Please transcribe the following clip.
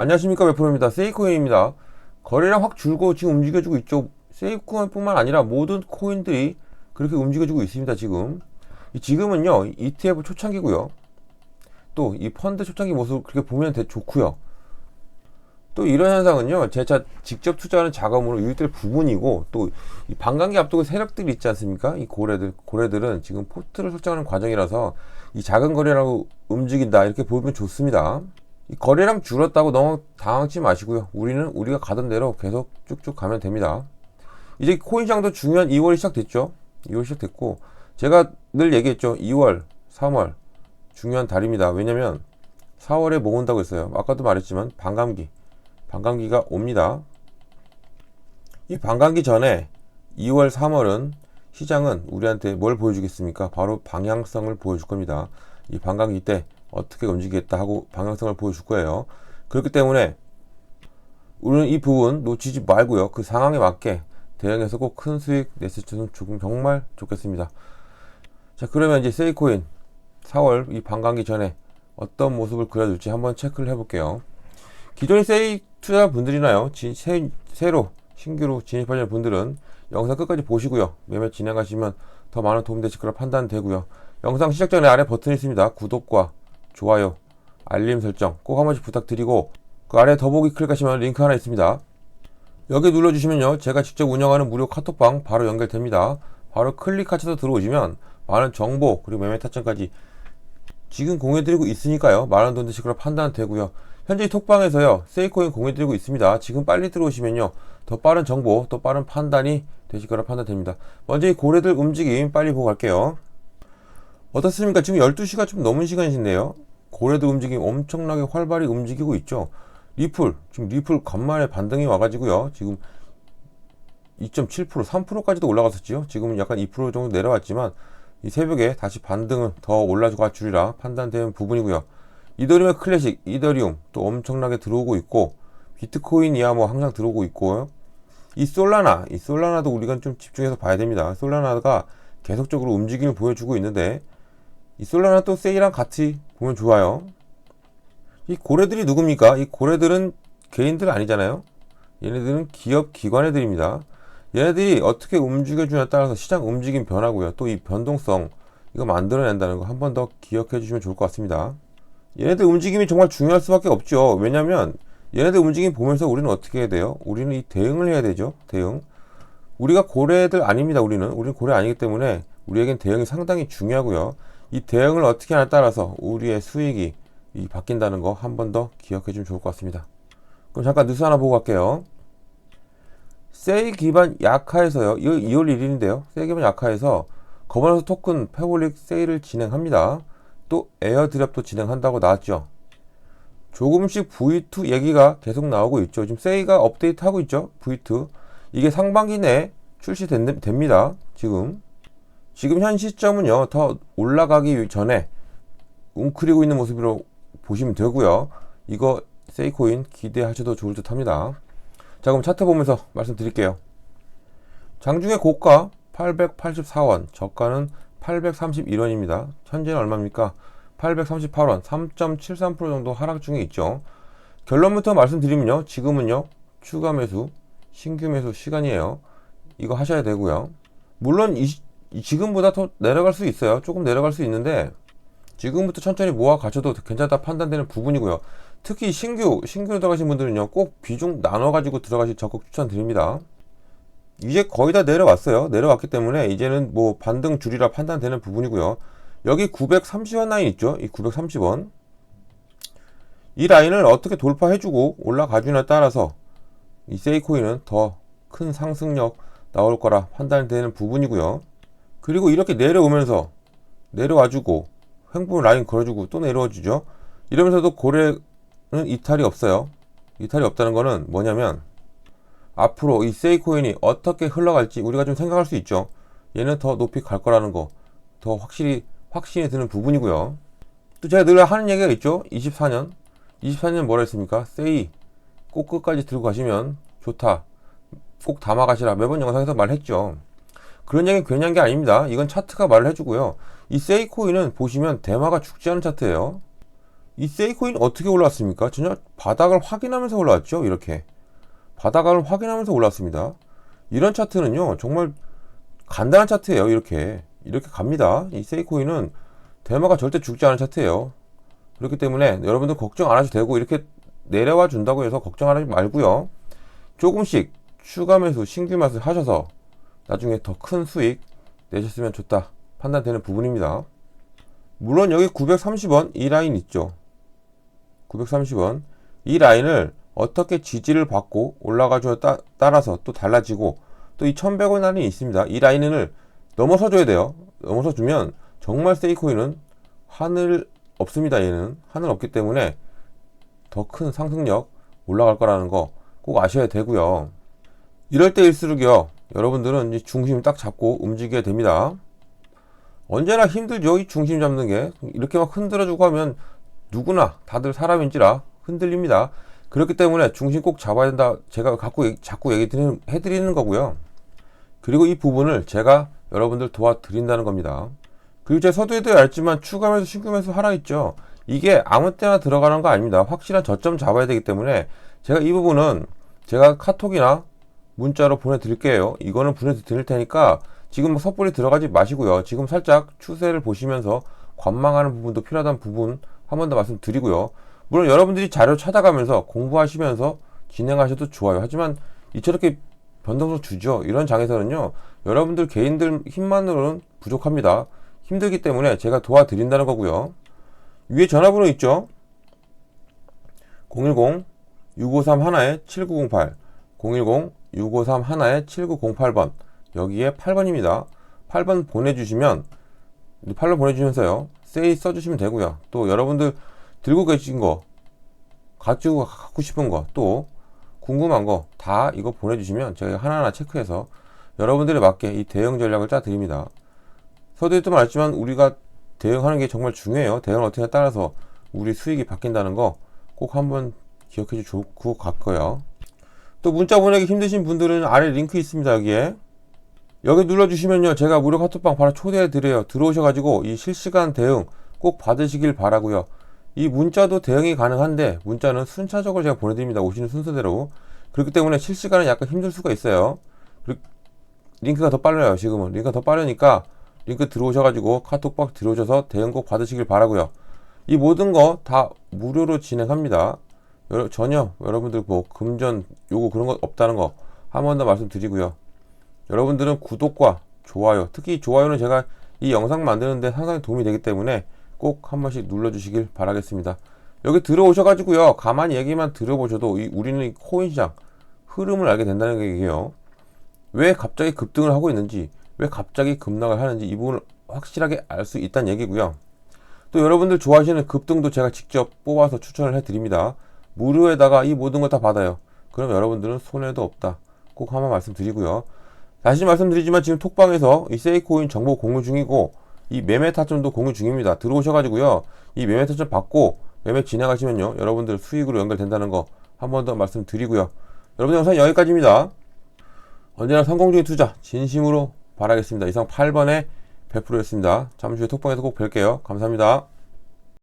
안녕하십니까 웹프로입니다. 세이코인입니다. 거래량 확 줄고 지금 움직여주고 있죠. 세이코인뿐만 아니라 모든 코인들이 그렇게 움직여주고 있습니다. 지금 이 지금은요 ETF 초창기고요. 또 이 펀드 초창기 모습 그렇게 보면 되 좋고요. 또 이런 현상은요 제가 직접 투자하는 자금으로 유입될 부분이고 또 이 반감기 앞두고 세력들이 있지 않습니까? 이 고래들 고래들은 지금 포트를 설정하는 과정이라서 이 작은 거래라고 움직인다 이렇게 보면 좋습니다. 이 거래량 줄었다고 너무 당황치 마시고요. 우리는 우리가 가던 대로 계속 쭉쭉 가면 됩니다. 이제 코인 시장도 중요한 2월이 시작됐죠. 2월 시작됐고 제가 늘 얘기했죠. 2월, 3월 중요한 달입니다. 왜냐면 4월에 뭐 온다고 했어요. 아까도 말했지만 반감기, 반감기가 옵니다. 이 반감기 전에 2월, 3월은 시장은 우리한테 뭘 보여주겠습니까? 바로 방향성을 보여줄 겁니다. 이 반감기 때 어떻게 움직이겠다 하고 방향성을 보여줄 거예요. 그렇기 때문에 우리는 이 부분 놓치지 말고요. 그 상황에 맞게 대응해서 꼭 큰 수익 때는 조금 정말 좋겠습니다. 자, 그러면 이제 세이코인 4월 이 반감기 전에 어떤 모습을 그려줄지 한번 체크를 해볼게요. 기존의 세이 투자분들이나요, 진, 새, 새로 신규로 진입하시는 분들은 영상 끝까지 보시고요. 매매 진행하시면 더 많은 도움 되실 거라 판단되고요. 영상 시작 전에 아래 버튼이 있습니다. 구독과 좋아요, 알림 설정 꼭 한 번씩 부탁드리고 그 아래 더보기 클릭하시면 링크 하나 있습니다. 여기 눌러주시면요. 제가 직접 운영하는 무료 카톡방 바로 연결됩니다. 바로 클릭하셔서 들어오시면 많은 정보 그리고 매매 타점까지 지금 공유해드리고 있으니까요. 많은 돈 거라 판단되고요. 현재 이 톡방에서요. 세이코인 공유해드리고 있습니다. 지금 빨리 들어오시면요. 더 빠른 정보, 또 빠른 판단이 되실 거라 판단됩니다. 먼저 이 고래들 움직임 빨리 보고 갈게요. 어떻습니까? 지금 12시가 좀 넘은 시간이신데요. 고래들 움직임 엄청나게 활발히 움직이고 있죠. 리플, 지금 리플 간만에 반등이 와가지고요. 지금 2.7%, 3%까지도 올라갔었지요. 지금은 약간 2% 정도 내려왔지만 이 새벽에 다시 반등은 더 올라갈 줄이라 판단되는 부분이고요. 이더리움의 클래식, 이더리움 또 엄청나게 들어오고 있고 비트코인이야 뭐 항상 들어오고 있고요. 이 솔라나, 이 솔라나도 우리가 좀 집중해서 봐야 됩니다. 솔라나가 계속적으로 움직임을 보여주고 있는데 이 솔라나 또 세이랑 같이 보면 좋아요. 이 고래들이 누굽니까? 이 고래들은 개인들 아니잖아요. 얘네들은 기업 기관 애들입니다. 얘네들이 어떻게 움직여주냐에 따라서 시장 움직임 변하고요. 또 이 변동성 이거 만들어낸다는 거 한 번 더 기억해 주시면 좋을 것 같습니다. 얘네들 움직임이 정말 중요할 수밖에 없죠. 왜냐면 얘네들 움직임 보면서 우리는 어떻게 해야 돼요? 우리는 이 대응을 해야 되죠. 대응. 우리가 고래들 아닙니다. 우리는 우리는 고래 아니기 때문에 우리에겐 대응이 상당히 중요하고요. 이 대응을 어떻게 하냐에 따라서 우리의 수익이 이 바뀐다는 거 한 번 더 기억해 주면 좋을 것 같습니다. 그럼 잠깐 뉴스 하나 보고 갈게요. 세이 기반 약화에서요. 2월 1일인데요. 세이 기반 약화에서 거버넌스 토큰 패블릭 세일을 진행합니다. 또 에어드랍도 진행한다고 나왔죠. 조금씩 V2 얘기가 계속 나오고 있죠. 지금 세이가 업데이트 하고 있죠. V2. 이게 상반기 내에 출시됩니다. 지금. 지금 현 시점은요. 더 올라가기 전에 웅크리고 있는 모습으로 보시면 되고요. 이거 세이코인 기대하셔도 좋을 듯 합니다. 자, 그럼 차트 보면서 말씀드릴게요. 장중에 고가 884원, 저가는 831원입니다. 현재는 얼마입니까? 838원, 3.73% 정도 하락 중에 있죠. 결론부터 말씀드리면요. 지금은요. 추가 매수, 신규 매수 시간이에요. 이거 하셔야 되고요. 물론 이, 지금보다 더 내려갈 수 있어요. 조금 내려갈 수 있는데 지금부터 천천히 모아 가셔도 괜찮다 판단되는 부분이고요. 특히 신규, 신규로 들어가신 분들은요, 꼭 비중 나눠 가지고 들어가실 적극 추천드립니다. 이제 거의 다 내려왔어요. 내려왔기 때문에 이제는 뭐 반등 줄이라 판단되는 부분이고요. 여기 930원 라인 있죠? 이 930원. 이 라인을 어떻게 돌파해주고 올라가주냐에 따라서 이 세이코인은 더 큰 상승력 나올 거라 판단되는 부분이고요. 그리고 이렇게 내려오면서 내려와주고 횡보 라인 걸어주고 또 내려와주죠. 이러면서도 고래는 이탈이 없어요. 이탈이 없다는 거는 뭐냐면 앞으로 이 세이코인이 어떻게 흘러갈지 우리가 좀 생각할 수 있죠. 얘는 더 높이 갈 거라는 거 더 확실히 확신이 드는 부분이고요. 또 제가 늘 하는 얘기가 있죠. 24년 24년 뭐라 했습니까? 세이 꼭 끝까지 들고 가시면 좋다. 꼭 담아 가시라. 매번 영상에서 말했죠. 그런 얘기는 괜한 게 아닙니다. 이건 차트가 말을 해주고요. 이 세이코인은 보시면 대마가 죽지 않은 차트예요. 이 세이코인 어떻게 올랐습니까? 전혀 바닥을 확인하면서 올라왔죠. 이렇게 바닥을 확인하면서 올랐습니다. 이런 차트는요 정말 간단한 차트예요. 이렇게 이렇게 갑니다. 이 세이코인은 대마가 절대 죽지 않은 차트예요. 그렇기 때문에 여러분들 걱정 안 하셔도 되고 이렇게 내려와 준다고 해서 걱정하지 말고요. 조금씩 추가 매수, 신규 매수 하셔서 나중에 더 큰 수익 내셨으면 좋다 판단되는 부분입니다. 물론 여기 930원 이 라인 있죠. 930원 이 라인을 어떻게 지지를 받고 올라가줘에 따, 따라서 또 달라지고 또 이 1100원 라인이 있습니다. 이 라인을 넘어서 줘야 돼요. 넘어서 주면 정말 세이코인은 하늘 없습니다. 얘는 하늘 없기 때문에 더 큰 상승력 올라갈 거라는 거 꼭 아셔야 되고요. 이럴 때일수록요. 여러분들은 이 중심 딱 잡고 움직여야 됩니다. 언제나 힘들죠. 이 중심 잡는 게 이렇게 막 흔들어주고 하면 누구나 다들 사람인지라 흔들립니다. 그렇기 때문에 중심 꼭 잡아야 된다. 제가 갖고 자꾸 얘기 드리는, 해드리는 거고요. 그리고 이 부분을 제가 여러분들 도와드린다는 겁니다. 그리고 제 서두에도 알지만 추가매수 신규매수 하라 있죠. 이게 아무 때나 들어가는 거 아닙니다. 확실한 저점 잡아야 되기 때문에 제가 이 부분은 제가 카톡이나 문자로 보내드릴게요. 이거는 보내드릴 테니까 지금 뭐 섣불리 들어가지 마시고요. 지금 살짝 추세를 보시면서 관망하는 부분도 필요하다는 부분 한 번 더 말씀드리고요. 물론 여러분들이 자료 찾아가면서 공부하시면서 진행하셔도 좋아요. 하지만 이렇게 변동성 주죠. 이런 장에서는요. 여러분들 개인들 힘만으로는 부족합니다. 힘들기 때문에 제가 도와드린다는 거고요. 위에 전화번호 있죠? 010 653 하나에 7908 010 653 하나에 7908번 여기에 8번입니다. 8번 보내주시면 8번 보내주시면서요. 세이 써주시면 되고요. 또 여러분들 들고 계신 거 가지고 갖고 싶은 거 또 궁금한 거 다 이거 보내주시면 제가 하나하나 체크해서 여러분들에 맞게 이 대응 전략을 짜 드립니다. 서두에도 말했지만 우리가 대응하는 게 정말 중요해요. 대응 어떻게 따라서 우리 수익이 바뀐다는 거 꼭 한번 기억해 주시고 같고요. 또 문자 보내기 힘드신 분들은 아래 링크 있습니다. 여기에 여기 눌러주시면요. 제가 무료 카톡방 바로 초대해 드려요. 들어오셔가지고 이 실시간 대응 꼭 받으시길 바라고요. 이 문자도 대응이 가능한데 문자는 순차적으로 제가 보내드립니다. 오시는 순서대로. 그렇기 때문에 실시간은 약간 힘들 수가 있어요. 링크가 더 빨라요. 지금은 링크가 더 빠르니까 링크 들어오셔가지고 카톡방 들어오셔서 대응 꼭 받으시길 바라고요. 이 모든 거 다 무료로 진행합니다. 전혀 여러분들 뭐 금전 요구 그런 거 없다는 거 한 번 더 말씀드리고요. 여러분들은 구독과 좋아요, 특히 좋아요는 제가 이 영상 만드는데 상당히 도움이 되기 때문에 꼭 한 번씩 눌러주시길 바라겠습니다. 여기 들어오셔가지고요, 가만히 얘기만 들어보셔도 이 우리는 이 코인 시장 흐름을 알게 된다는 얘기예요. 왜 갑자기 급등을 하고 있는지, 왜 갑자기 급락을 하는지 이 부분을 확실하게 알 수 있다는 얘기고요. 또 여러분들 좋아하시는 급등도 제가 직접 뽑아서 추천을 해드립니다. 무료에다가 이 모든 걸 다 받아요. 그럼 여러분들은 손해도 없다. 꼭 한번 말씀드리고요. 다시 말씀드리지만 지금 톡방에서 이 세이코인 정보 공유 중이고 이 매매 타점도 공유 중입니다. 들어오셔가지고요. 이 매매 타점 받고 매매 진행하시면요. 여러분들 수익으로 연결된다는 거 한 번 더 말씀드리고요. 여러분 영상 여기까지입니다. 언제나 성공적인 투자 진심으로 바라겠습니다. 이상 8번의 100%였습니다. 잠시 후에 톡방에서 꼭 뵐게요. 감사합니다.